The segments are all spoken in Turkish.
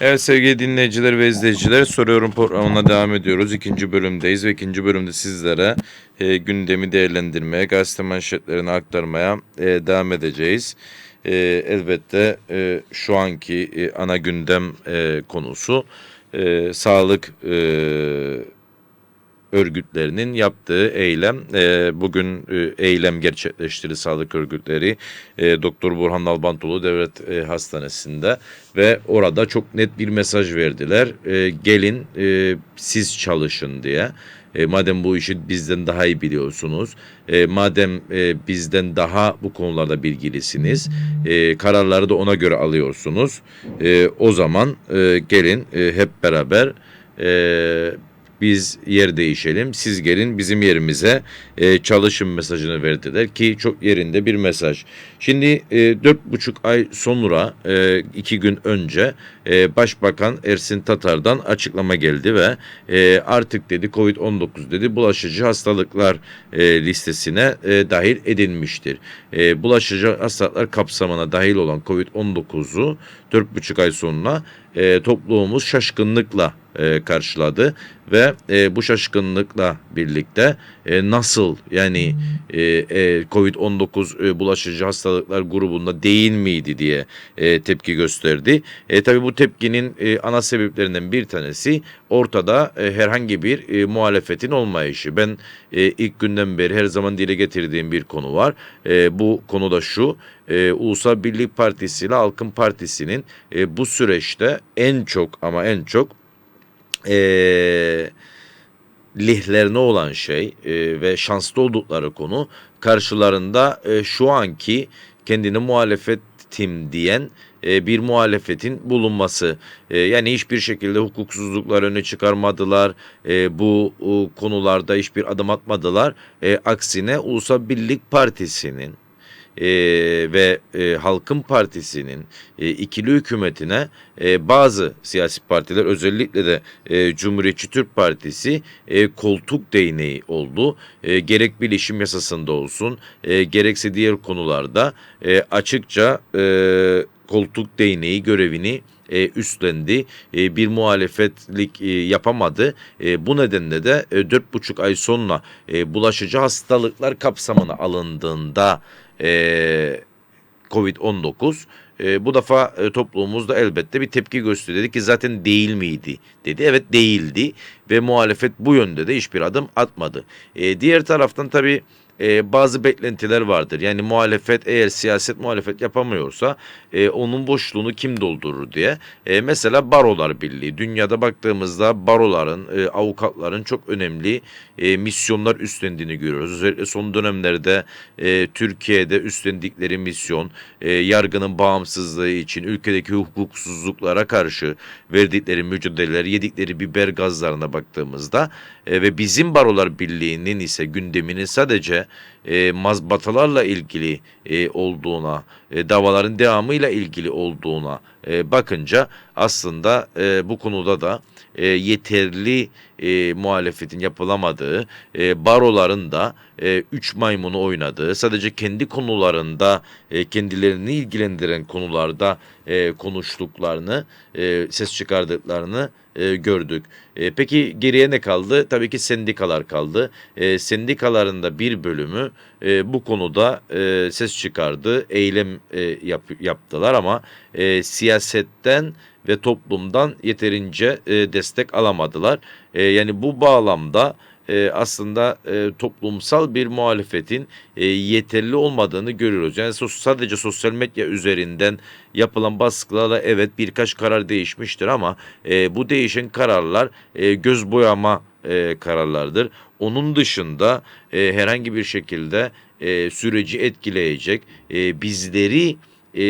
Evet sevgili dinleyiciler ve izleyiciler soruyorum programına devam ediyoruz. İkinci bölümdeyiz ve ikinci bölümde sizlere e, gündemi değerlendirmeye, gazete manşetlerini aktarmaya e, devam edeceğiz. E, elbette e, şu anki e, ana gündem e, konusu e, sağlık e, örgütlerinin yaptığı eylem. E, bugün e, eylem gerçekleştirdi sağlık örgütleri. E, Doktor Burhan Albantoğlu Devlet e, Hastanesi'nde ve orada çok net bir mesaj verdiler. E, gelin e, siz çalışın diye. E, madem bu işi bizden daha iyi biliyorsunuz, e, madem e, bizden daha bu konularda bilgilisiniz, e, kararları da ona göre alıyorsunuz. E, o zaman e, gelin e, hep beraber e, biz yer değişelim, siz gelin bizim yerimize e, çalışın mesajını verdiler ki çok yerinde bir mesaj. Şimdi e, dört buçuk ay sonra e, iki gün önce e, Başbakan Ersin Tatar'dan açıklama geldi ve e, artık dedi Covid-19 dedi bulaşıcı hastalıklar e, listesine e, dahil edilmiştir. E, bulaşıcı hastalıklar kapsamına dahil olan Covid-19'u dört buçuk ay sonra e, toplumumuz şaşkınlıkla e, karşıladı ve e, bu şaşkınlıkla birlikte e, nasıl yani e, e, Covid-19 e, bulaşıcı hastalıklar grubunda değil miydi diye e, tepki gösterdi. E, tabii bu tepkinin e, ana sebeplerinden bir tanesi ortada e, herhangi bir e, muhalefetin olmayışı. Ben e, ilk günden beri her zaman dile getirdiğim bir konu var. E, bu konu da şu. E, Ulusal Birlik Partisi ile Halkın Partisi'nin e, bu süreçte en çok ama en çok e, lehlerine olan şey e, ve şanslı oldukları konu karşılarında e, şu anki kendini muhalefetim diyen e, bir muhalefetin bulunması. E, yani hiçbir şekilde hukuksuzluklar öne çıkarmadılar. E, bu e, konularda hiçbir adım atmadılar. E, aksine Ulusal Birlik Partisi'nin e, ve e, Halkın Partisi'nin e, ikili hükümetine e, bazı siyasi partiler özellikle de e, Cumhuriyetçi Türk Partisi e, koltuk değneği oldu. E, gerek bilişim yasasında olsun e, gerekse diğer konularda e, açıkça e, koltuk değneği görevini e, üstlendi. E, bir muhalefetlik e, yapamadı. E, bu nedenle de e, dört buçuk ay sonra e, bulaşıcı hastalıklar kapsamına alındığında e, Covid-19 e, bu defa e, toplumumuzda elbette bir tepki gösterdi dedi ki zaten değil miydi dedi. Evet değildi ve muhalefet bu yönde de hiçbir adım atmadı. E, diğer taraftan tabii e, bazı beklentiler vardır. Yani muhalefet eğer siyaset muhalefet yapamıyorsa e, onun boşluğunu kim doldurur diye. E, mesela Barolar Birliği. Dünyada baktığımızda baroların, e, avukatların çok önemli e, misyonlar üstlendiğini görüyoruz. Özellikle son dönemlerde e, Türkiye'de üstlendikleri misyon, e, yargının bağımsızlığı için ülkedeki hukuksuzluklara karşı verdikleri mücadeleler, yedikleri biber gazlarına baktığımızda e, ve bizim Barolar Birliği'nin ise gündeminin sadece e, mazbatalarla ilgili e, olduğuna, e, davaların devamıyla ilgili olduğuna e, bakınca aslında e, bu konuda da e, yeterli e, muhalefetin yapılamadığı, e, baroların da e, üç maymunu oynadığı, sadece kendi konularında e, kendilerini ilgilendiren konularda e, konuştuklarını, e, ses çıkardıklarını e, gördük. E, peki geriye ne kaldı? Tabii ki sendikalar kaldı. E, sendikaların da bir bölümü e, bu konuda ses çıkardı, eylem yap, yaptılar ama siyasetten ve toplumdan yeterince destek alamadılar. Yani bu bağlamda e, aslında e, toplumsal bir muhalefetin e, yeterli olmadığını görüyoruz. Yani sos, sadece sosyal medya üzerinden yapılan baskılarla evet birkaç karar değişmiştir ama e, bu değişen kararlar e, göz boyama e, kararlardır. Onun dışında e, herhangi bir şekilde e, süreci etkileyecek, e, bizleri e,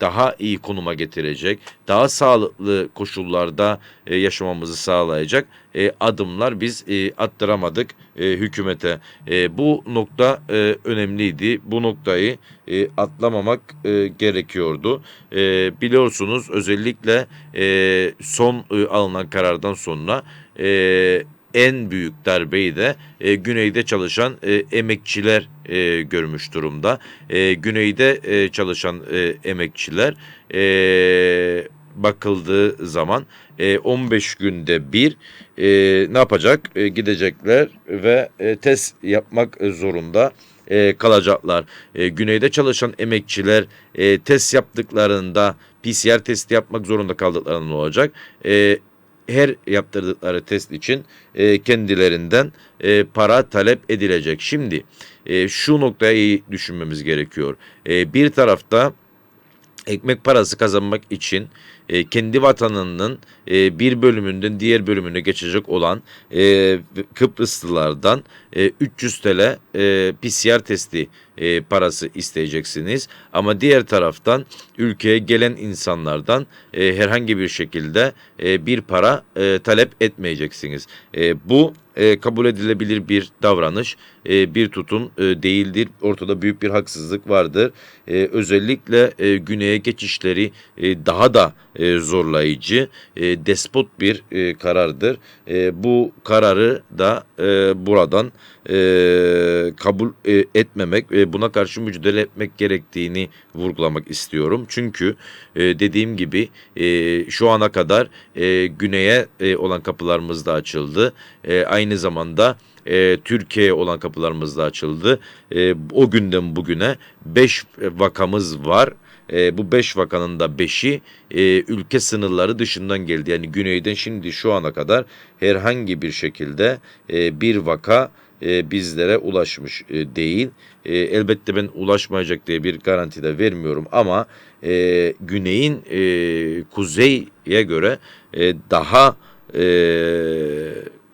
daha iyi konuma getirecek, daha sağlıklı koşullarda e, yaşamamızı sağlayacak e, adımlar biz e, attıramadık e, hükümete. E, bu nokta e, önemliydi. Bu noktayı e, atlamamak e, gerekiyordu. E, biliyorsunuz özellikle e, son e, alınan karardan sonra e, en büyük darbeyi de e, güneyde çalışan e, emekçiler e, görmüş durumda. E, güneyde e, çalışan e, emekçiler e, bakıldığı zaman e, 15 günde bir e, ne yapacak? E, gidecekler ve e, test yapmak zorunda e, kalacaklar. E, güneyde çalışan emekçiler e, test yaptıklarında PCR testi yapmak zorunda kaldıklarında olacak? E, her yaptırdıkları test için e, kendilerinden e, para talep edilecek. Şimdi e, şu noktaya iyi düşünmemiz gerekiyor. E, bir tarafta ekmek parası kazanmak için e, kendi vatanının e, bir bölümünden diğer bölümüne geçecek olan e, Kıbrıslılardan e, 300 TL e, PCR testi e, parası isteyeceksiniz. Ama diğer taraftan ülkeye gelen insanlardan e, herhangi bir şekilde e, bir para e, talep etmeyeceksiniz. E, bu e, kabul edilebilir bir davranış, e, bir tutum e, değildir. Ortada büyük bir haksızlık vardır. E, özellikle e, güneye geçişleri e, daha da e, zorlayıcı, e, despot bir e, karardır. E, bu kararı da e, buradan e, kabul e, etmemek ve buna karşı mücadele etmek gerektiğini vurgulamak istiyorum. Çünkü e, dediğim gibi e, şu ana kadar e, güneye e, olan kapılarımız da açıldı. E, aynı zamanda e, Türkiye'ye olan kapılarımız da açıldı. E, o günden bugüne 5 vakamız var. E, bu 5 vakanın da 5'i e, ülke sınırları dışından geldi. Yani güneyden şimdi şu ana kadar herhangi bir şekilde e, bir vaka e, bizlere ulaşmış e, değil. E, elbette ben ulaşmayacak diye bir garanti de vermiyorum ama e, güneyin e, kuzeye göre e, daha e,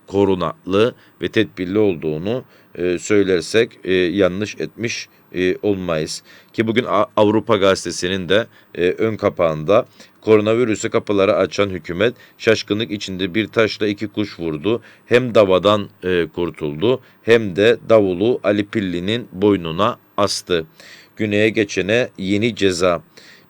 korunaklı ve tedbirli olduğunu e, söylersek e, yanlış etmiş e, olmayız. Ki bugün Avrupa Gazetesi'nin de e, ön kapağında koronavirüse kapıları açan hükümet şaşkınlık içinde bir taşla iki kuş vurdu. Hem davadan e, kurtuldu hem de davulu Ali Pilli'nin boynuna astı. Güney'e geçene yeni ceza.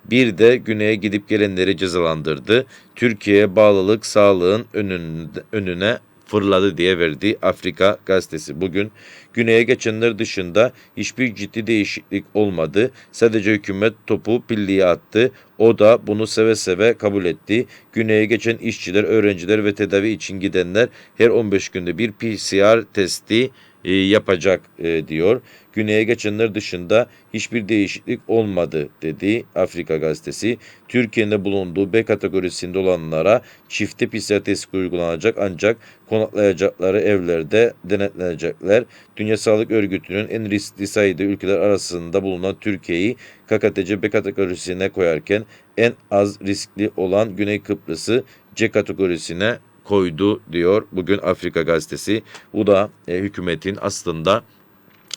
Bir de güneye gidip gelenleri cezalandırdı. Türkiye'ye bağlılık sağlığın önünde, önüne fırladı diye verdi Afrika gazetesi. Bugün güneye geçenler dışında hiçbir ciddi değişiklik olmadı. Sadece hükümet topu pilliye attı. O da bunu seve seve kabul etti. Güneye geçen işçiler, öğrenciler ve tedavi için gidenler her 15 günde bir PCR testi e, yapacak e, diyor. Güneye geçenler dışında hiçbir değişiklik olmadı dedi Afrika gazetesi. Türkiye'nin bulunduğu B kategorisinde olanlara çifte PCR testi uygulanacak ancak konaklayacakları evlerde denetlenecekler. Dünya Sağlık Örgütü'nün en riskli sayıda ülkeler arasında bulunan Türkiye'yi KKTC B kategorisine koyarken en az riskli olan Güney Kıbrıs'ı C kategorisine koydu diyor bugün Afrika gazetesi. Bu da e, hükümetin aslında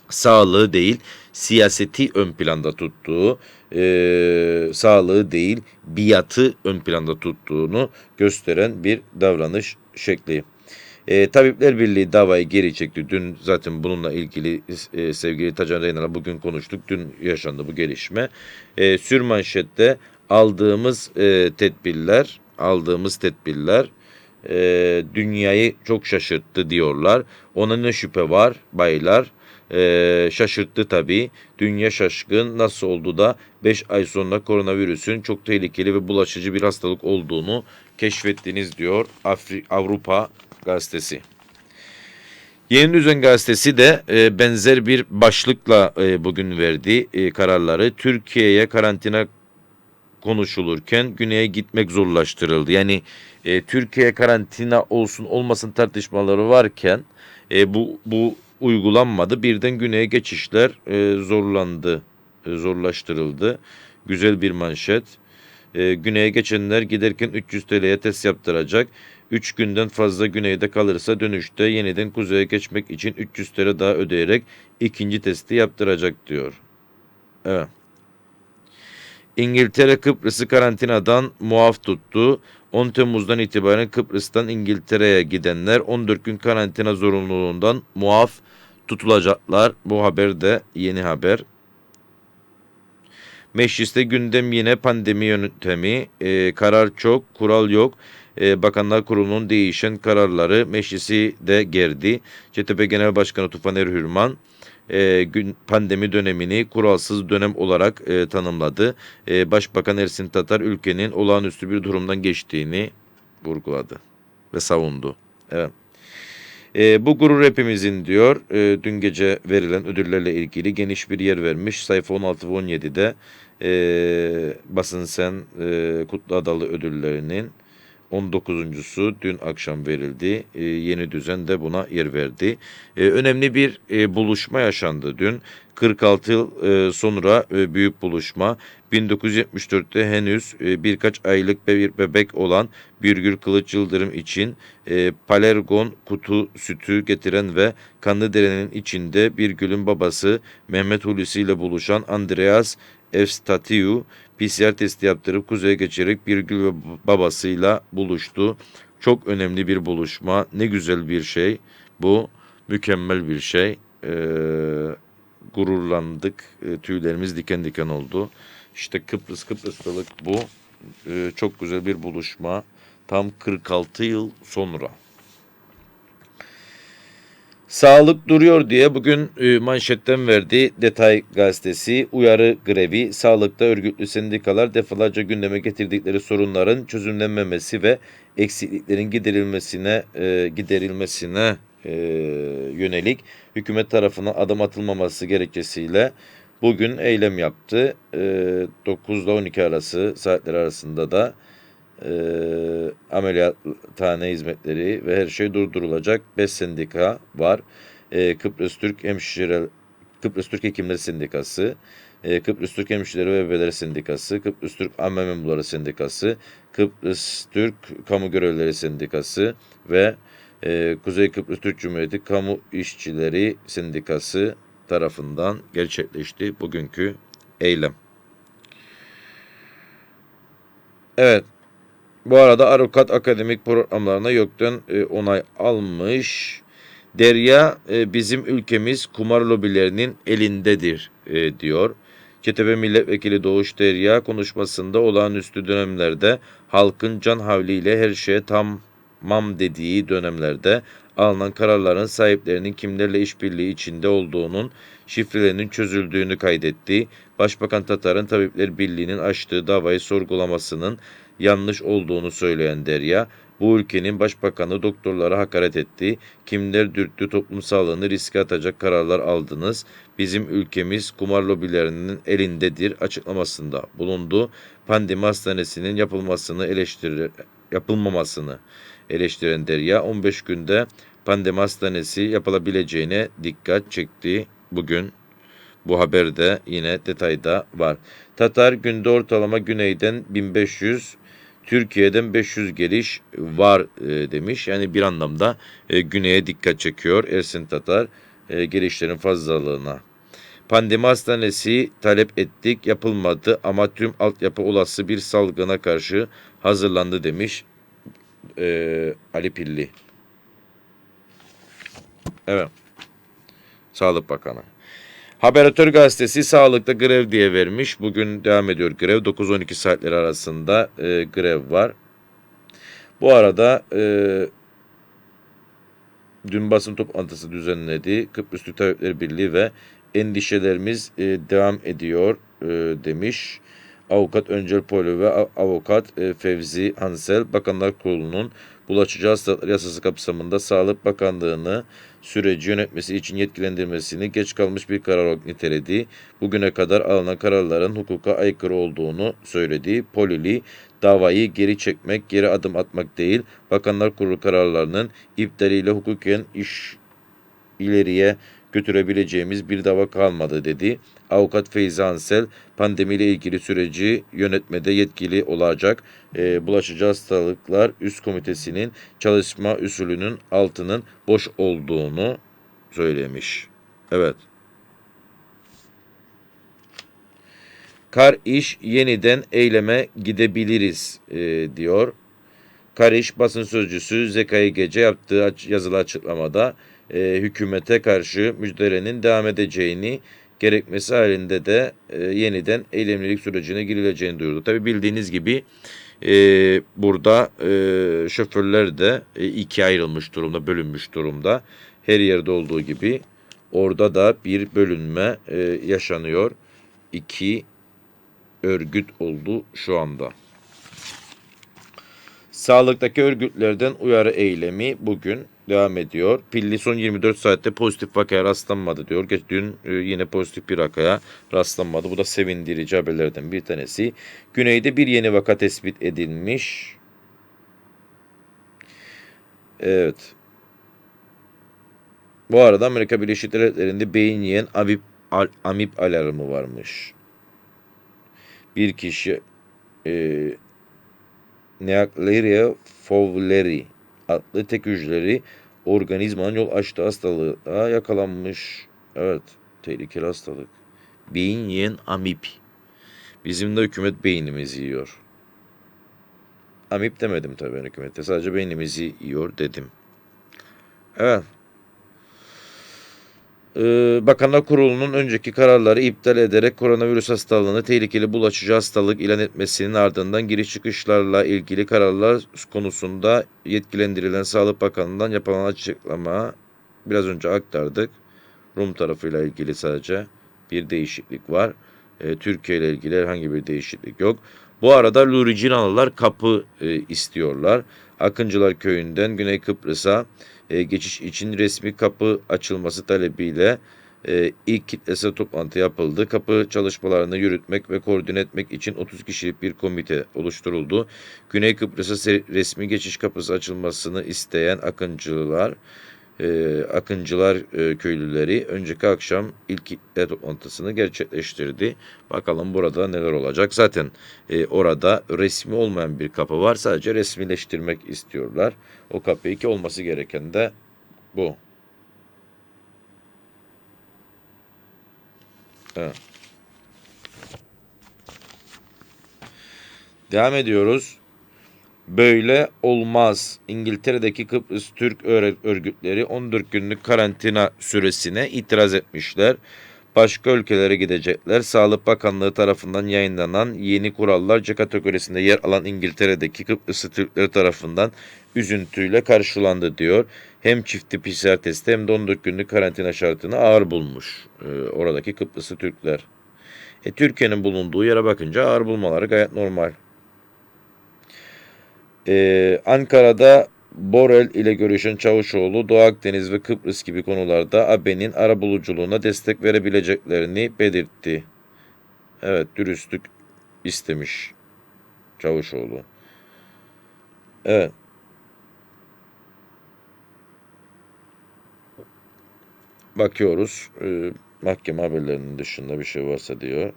sağlığı değil siyaseti ön planda tuttuğu, e, sağlığı değil biatı ön planda tuttuğunu gösteren bir davranış şekli. E, Tabipler Birliği davayı geri çekti. Dün zaten bununla ilgili e, sevgili Tacan Reynal'a bugün konuştuk. Dün yaşandı bu gelişme. E, sürmanşette aldığımız e, tedbirler, aldığımız tedbirler e, dünyayı çok şaşırttı diyorlar. Ona ne şüphe var baylar? E, şaşırttı tabii. Dünya şaşkın nasıl oldu da 5 ay sonra koronavirüsün çok tehlikeli ve bulaşıcı bir hastalık olduğunu keşfettiniz diyor Afri Avrupa gazetesi. Yeni Düzen Gazetesi de e, benzer bir başlıkla e, bugün verdi e, kararları. Türkiye'ye karantina konuşulurken güneye gitmek zorlaştırıldı. Yani e, Türkiye karantina olsun olmasın tartışmaları varken e, bu bu uygulanmadı. Birden güneye geçişler e, zorlandı, e, zorlaştırıldı. Güzel bir manşet. E, güneye geçenler giderken 300 TL'ye test yaptıracak. 3 günden fazla güneyde kalırsa dönüşte yeniden kuzeye geçmek için 300 TL daha ödeyerek ikinci testi yaptıracak diyor. Evet. İngiltere Kıbrıs'ı karantinadan muaf tuttu. 10 Temmuz'dan itibaren Kıbrıs'tan İngiltere'ye gidenler 14 gün karantina zorunluluğundan muaf tutulacaklar. Bu haber de yeni haber. Mecliste gündem yine pandemi yöntemi. Ee, karar çok, kural yok. Ee, Bakanlar Kurulu'nun değişen kararları meclisi de gerdi. CTP Genel Başkanı Tufan Erhürman e, gün pandemi dönemini kuralsız dönem olarak e, tanımladı. E, Başbakan Ersin Tatar ülkenin olağanüstü bir durumdan geçtiğini vurguladı ve savundu. Evet. E, bu gurur hepimizin diyor. E, dün gece verilen ödüllerle ilgili geniş bir yer vermiş. Sayfa 16 ve 17'de e, Basın Sen e, Kutlu Adalı ödüllerinin 19.sü dün akşam verildi. E, yeni düzen de buna yer verdi. E, önemli bir e, buluşma yaşandı dün. 46 yıl e, sonra e, büyük buluşma. 1974'te henüz e, birkaç aylık bir bebek olan Birgül Kılıç Yıldırım için Palergon kutu sütü getiren ve Kanlıdere'nin içinde Birgül'ün babası Mehmet Hulusi ile buluşan Andreas Evstatiu PCR testi yaptırıp kuzeye geçerek Birgül ve babasıyla buluştu. Çok önemli bir buluşma. Ne güzel bir şey. Bu mükemmel bir şey. Ee, gururlandık. Ee, tüylerimiz diken diken oldu. İşte Kıbrıs Kıbrıslılık bu. Ee, çok güzel bir buluşma. Tam 46 yıl sonra. Sağlık duruyor diye bugün e, manşetten verdi Detay gazetesi uyarı grevi sağlıkta örgütlü sendikalar defalarca gündeme getirdikleri sorunların çözümlenmemesi ve eksikliklerin giderilmesine e, giderilmesine e, yönelik hükümet tarafından adım atılmaması gerekçesiyle bugün eylem yaptı. E, 9 ile 12 arası saatler arasında da e, ameliyathane hizmetleri ve her şey durdurulacak. 5 sendika var. E, Kıbrıs Türk Hemşire Kıbrıs Türk Hekimleri Sendikası, e, Kıbrıs Türk Hemşireleri ve Bebeleri Sendikası, Kıbrıs Türk Amme Memurları Sendikası, Kıbrıs Türk Kamu Görevlileri Sendikası ve e, Kuzey Kıbrıs Türk Cumhuriyeti Kamu İşçileri Sendikası tarafından gerçekleşti bugünkü eylem. Evet, bu arada avukat akademik programlarına YÖK'ten e, onay almış. Derya e, bizim ülkemiz kumar lobilerinin elindedir e, diyor. CTP Milletvekili Doğuş Derya konuşmasında olağanüstü dönemlerde halkın can havliyle her şeye tamam dediği dönemlerde alınan kararların sahiplerinin kimlerle işbirliği içinde olduğunun şifrelerinin çözüldüğünü kaydetti. Başbakan Tatar'ın Tabipler Birliği'nin açtığı davayı sorgulamasının yanlış olduğunu söyleyen Derya, bu ülkenin başbakanı doktorlara hakaret etti. Kimler dürttü toplum sağlığını riske atacak kararlar aldınız. Bizim ülkemiz kumar lobilerinin elindedir açıklamasında bulundu. Pandemi hastanesinin yapılmasını eleştirir, yapılmamasını eleştiren Derya 15 günde pandemi hastanesi yapılabileceğine dikkat çekti bugün. Bu haberde yine detayda var. Tatar günde ortalama güneyden 1500 Türkiye'den 500 geliş var e, demiş. Yani bir anlamda e, güneye dikkat çekiyor Ersin Tatar e, gelişlerin fazlalığına. Pandemi hastanesi talep ettik yapılmadı ama tüm altyapı olası bir salgına karşı hazırlandı demiş e, Ali Pilli. Evet. Sağlık Bakanı. Haberatör gazetesi sağlıkta grev diye vermiş. Bugün devam ediyor grev. 9-12 saatleri arasında e, grev var. Bu arada e, dün basın toplantısı düzenledi. Kıbrıs Türk Tabipleri Birliği ve endişelerimiz e, devam ediyor e, demiş. Avukat Öncel Polo ve Avukat e, Fevzi Hansel Bakanlar Kurulu'nun bulaşıcı hastalıklar yasası kapsamında Sağlık Bakanlığı'nı süreci yönetmesi için yetkilendirmesini geç kalmış bir karar olarak niteledi. Bugüne kadar alınan kararların hukuka aykırı olduğunu söyledi. Polili davayı geri çekmek, geri adım atmak değil, Bakanlar Kurulu kararlarının iptaliyle hukuken iş ileriye götürebileceğimiz bir dava kalmadı dedi. Avukat Feyzi Ansel pandemiyle ilgili süreci yönetmede yetkili olacak. E, bulaşıcı hastalıklar üst komitesinin çalışma usulünün altının boş olduğunu söylemiş. Evet. Kar iş yeniden eyleme gidebiliriz e, diyor. Kariş basın sözcüsü Zekai Gece yaptığı yazılı açıklamada e, hükümete karşı müjdelenin devam edeceğini gerekmesi halinde de e, yeniden eylemlilik sürecine girileceğini duyurdu. Tabi bildiğiniz gibi e, burada e, şoförler de e, ikiye ayrılmış durumda, bölünmüş durumda. Her yerde olduğu gibi Orada da bir bölünme e, yaşanıyor. İki örgüt oldu şu anda. Sağlıktaki örgütlerden uyarı eylemi bugün devam ediyor. Pilli son 24 saatte pozitif vakaya rastlanmadı diyor. Geç dün e, yine pozitif bir vakaya rastlanmadı. Bu da sevindirici haberlerden bir tanesi. Güneyde bir yeni vaka tespit edilmiş. Evet. Bu arada Amerika Birleşik Devletleri'nde beyin yiyen amip, al, amip alarmı varmış. Bir kişi e, Neaklaria fowleri adlı tek hücreli organizmanın yol açtığı hastalığa yakalanmış. Evet, tehlikeli hastalık. Beyin yiyen amip. Bizim de hükümet beynimizi yiyor. Amip demedim tabii ben. Sadece beynimizi yiyor dedim. Evet. Ee, Bakanlar Kurulu'nun önceki kararları iptal ederek koronavirüs hastalığını tehlikeli bulaşıcı hastalık ilan etmesinin ardından giriş çıkışlarla ilgili kararlar konusunda yetkilendirilen Sağlık Bakanı'ndan yapılan açıklama biraz önce aktardık. Rum tarafıyla ilgili sadece bir değişiklik var. Ee, Türkiye ile ilgili herhangi bir değişiklik yok. Bu arada Luricinalılar kapı e, istiyorlar. Akıncılar Köyü'nden Güney Kıbrıs'a e, geçiş için resmi kapı açılması talebiyle e, ilk kitlesel toplantı yapıldı. Kapı çalışmalarını yürütmek ve koordine etmek için 30 kişilik bir komite oluşturuldu. Güney Kıbrıs'a resmi geçiş kapısı açılmasını isteyen Akıncılar e, Akıncılar e, köylüleri önceki akşam ilk kitle toplantısını gerçekleştirdi. Bakalım burada neler olacak. Zaten e, orada resmi olmayan bir kapı var. Sadece resmileştirmek istiyorlar. O kapı ki olması gereken de bu. Evet. Devam ediyoruz. Böyle olmaz. İngiltere'deki Kıbrıs Türk örgütleri 14 günlük karantina süresine itiraz etmişler. Başka ülkelere gidecekler. Sağlık Bakanlığı tarafından yayınlanan yeni kurallar C kategorisinde yer alan İngiltere'deki Kıbrıslı Türkler tarafından üzüntüyle karşılandı diyor. Hem çifti PCR testi hem de 14 günlük karantina şartını ağır bulmuş e, oradaki Kıbrıslı Türkler. E, Türkiye'nin bulunduğu yere bakınca ağır bulmaları gayet normal. Ee, Ankara'da Borel ile görüşen Çavuşoğlu, Doğu Akdeniz ve Kıbrıs gibi konularda AB'nin arabuluculuğuna destek verebileceklerini belirtti. Evet, dürüstlük istemiş Çavuşoğlu. Evet. Bakıyoruz. Ee, mahkeme haberlerinin dışında bir şey varsa diyor.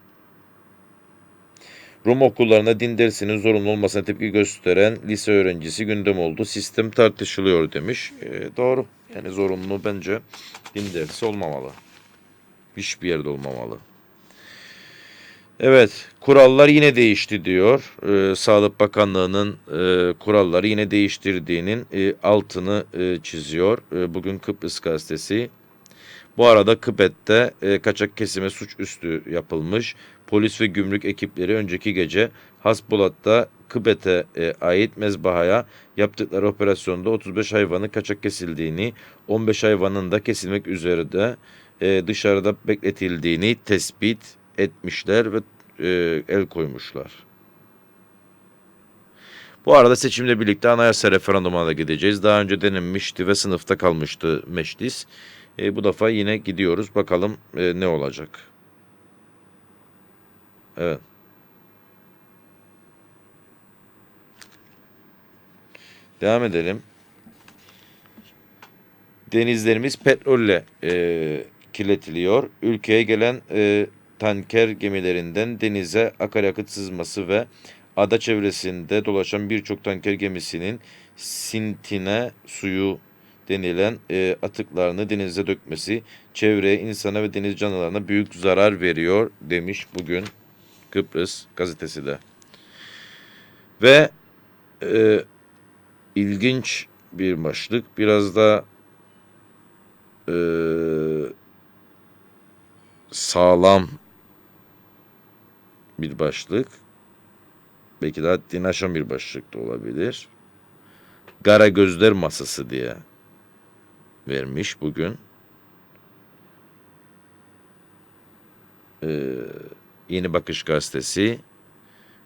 Rum okullarına din dersinin zorunlu olmasına tepki gösteren lise öğrencisi gündem oldu. Sistem tartışılıyor demiş. E, doğru. Yani zorunlu bence din dersi olmamalı. Hiçbir yerde olmamalı. Evet, kurallar yine değişti diyor. Ee, Sağlık Bakanlığı'nın e, kuralları yine değiştirdiğinin e, altını e, çiziyor. E, bugün Kıbrıs Gazetesi. Bu arada Kıbet'te e, kaçak kesime suçüstü yapılmış. Polis ve gümrük ekipleri önceki gece Hasbulat'ta Kıbet'e e, ait mezbahaya yaptıkları operasyonda 35 hayvanın kaçak kesildiğini, 15 hayvanın da kesilmek üzere de e, dışarıda bekletildiğini tespit etmişler ve e, el koymuşlar. Bu arada seçimle birlikte anayasa referandumuna da gideceğiz. Daha önce denenmişti ve sınıfta kalmıştı meclis. E, bu defa yine gidiyoruz. Bakalım e, ne olacak. Evet. Devam edelim. Denizlerimiz petrolle e, kirletiliyor. Ülkeye gelen e, tanker gemilerinden denize akaryakıt sızması ve ada çevresinde dolaşan birçok tanker gemisinin sintine suyu denilen e, atıklarını denize dökmesi çevreye, insana ve deniz canlılarına büyük zarar veriyor demiş bugün Kıbrıs gazetesi de. Ve e, ilginç bir başlık. Biraz da e, sağlam bir başlık. Belki de haddini aşan bir başlık da olabilir. Gara Gözler Masası diye vermiş bugün. e, Yeni Bakış Gazetesi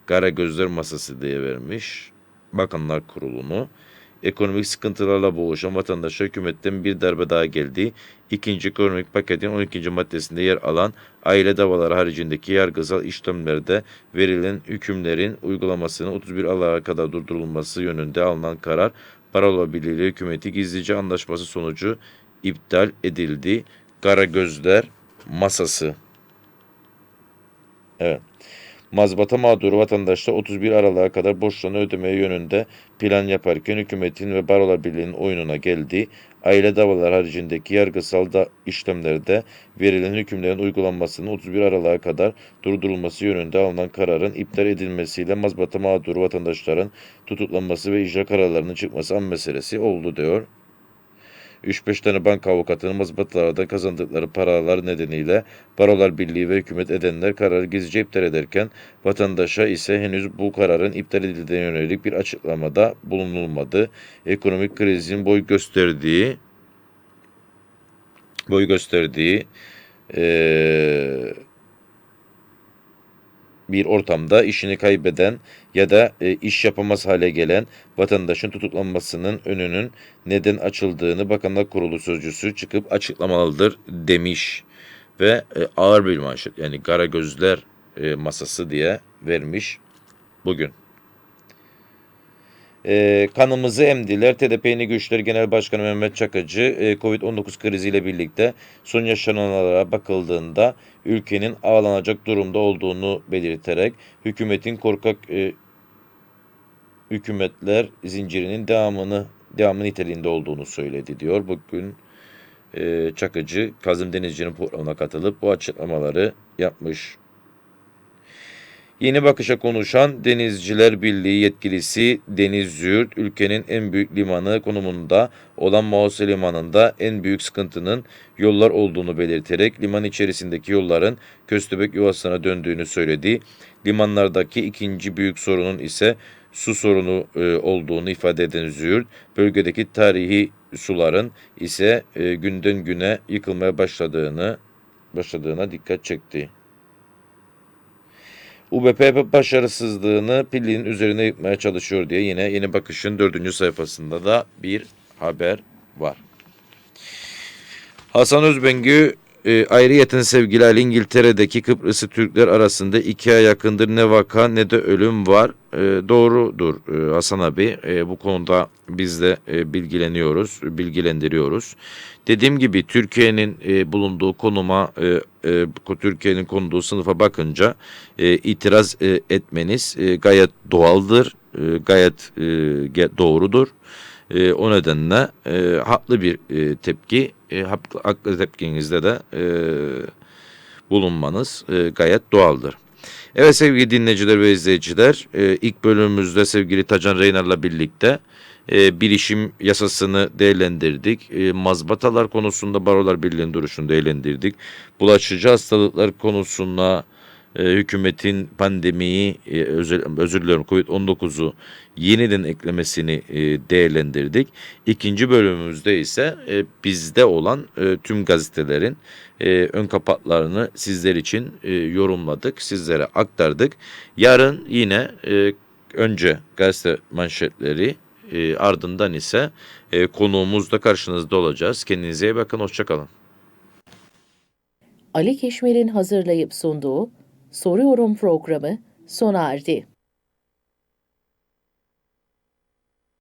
Kara Gözler Masası diye vermiş. Bakanlar Kurulu'nu. Ekonomik sıkıntılarla boğuşan vatandaşa hükümetten bir darbe daha geldi. İkinci ekonomik paketin 12. maddesinde yer alan aile davaları haricindeki yargısal işlemlerde verilen hükümlerin uygulamasının 31 Aralık'a kadar durdurulması yönünde alınan karar Parola Birliği hükümeti gizlice anlaşması sonucu iptal edildi. Kara Gözler Masası. Evet. Mazbata mağduru vatandaşlar 31 Aralık'a kadar borçlarını ödemeye yönünde plan yaparken hükümetin ve Barolar Birliği'nin oyununa geldi. Aile davalar haricindeki yargısal da işlemlerde verilen hükümlerin uygulanmasının 31 Aralık'a kadar durdurulması yönünde alınan kararın iptal edilmesiyle mazbata mağduru vatandaşların tutuklanması ve icra kararlarının çıkması an meselesi oldu diyor. 3-5 tane banka avukatının mazbatalardan kazandıkları paralar nedeniyle Barolar Birliği ve hükümet edenler kararı gizlice iptal ederken vatandaşa ise henüz bu kararın iptal edildiğine yönelik bir açıklamada bulunulmadı. Ekonomik krizin boy gösterdiği boy gösterdiği eee bir ortamda işini kaybeden ya da e, iş yapamaz hale gelen vatandaşın tutuklanmasının önünün neden açıldığını Bakanlar Kurulu sözcüsü çıkıp açıklamalıdır demiş ve e, ağır bir manşet yani kara gözler e, masası diye vermiş bugün. E, kanımızı emdiler. TDP Yeni Güçler Genel Başkanı Mehmet Çakıcı e, Covid-19 kriziyle birlikte son yaşananlara bakıldığında ülkenin ağlanacak durumda olduğunu belirterek hükümetin korkak e, hükümetler zincirinin devamını devamı niteliğinde olduğunu söyledi diyor. Bugün e, Çakıcı Kazım Denizci'nin programına katılıp bu açıklamaları yapmış. Yeni Bakış'a konuşan Denizciler Birliği yetkilisi Deniz Züğürt, ülkenin en büyük limanı konumunda olan Mausa Limanı'nda en büyük sıkıntının yollar olduğunu belirterek liman içerisindeki yolların köstebek yuvasına döndüğünü söyledi. Limanlardaki ikinci büyük sorunun ise su sorunu e, olduğunu ifade eden Züğürt, bölgedeki tarihi suların ise e, günden güne yıkılmaya başladığını başladığına dikkat çekti. UBP başarısızlığını pilin üzerine yıkmaya çalışıyor diye yine Yeni Bakış'ın dördüncü sayfasında da bir haber var. Hasan Özbengü e, ayrıyeten sevgili Ali İngiltere'deki Kıbrıs'ı Türkler arasında iki ay yakındır ne vaka ne de ölüm var. E, doğrudur e, Hasan abi. E, bu konuda biz de e, bilgileniyoruz, bilgilendiriyoruz. Dediğim gibi Türkiye'nin e, bulunduğu konuma, e, e, Türkiye'nin konduğu sınıfa bakınca e, itiraz e, etmeniz e, gayet doğaldır, e, gayet e, doğrudur. E, o nedenle e, haklı bir e, tepki, e, haklı, haklı tepkinizde de e, bulunmanız e, gayet doğaldır. Evet sevgili dinleyiciler ve izleyiciler, e, ilk bölümümüzde sevgili Tacan Reynar'la birlikte e, bilişim yasasını değerlendirdik. E, mazbatalar konusunda Barolar Birliği'nin duruşunu değerlendirdik. Bulaşıcı hastalıklar konusunda e, hükümetin pandemiyi, e, özür, özür diliyorum Covid-19'u yeniden eklemesini e, değerlendirdik. İkinci bölümümüzde ise e, bizde olan e, tüm gazetelerin ön kapaklarını sizler için yorumladık, sizlere aktardık. Yarın yine önce gazete manşetleri ardından ise e, konuğumuzla karşınızda olacağız. Kendinize iyi bakın, hoşçakalın. Ali Keşmer'in hazırlayıp sunduğu Soruyorum programı sona erdi.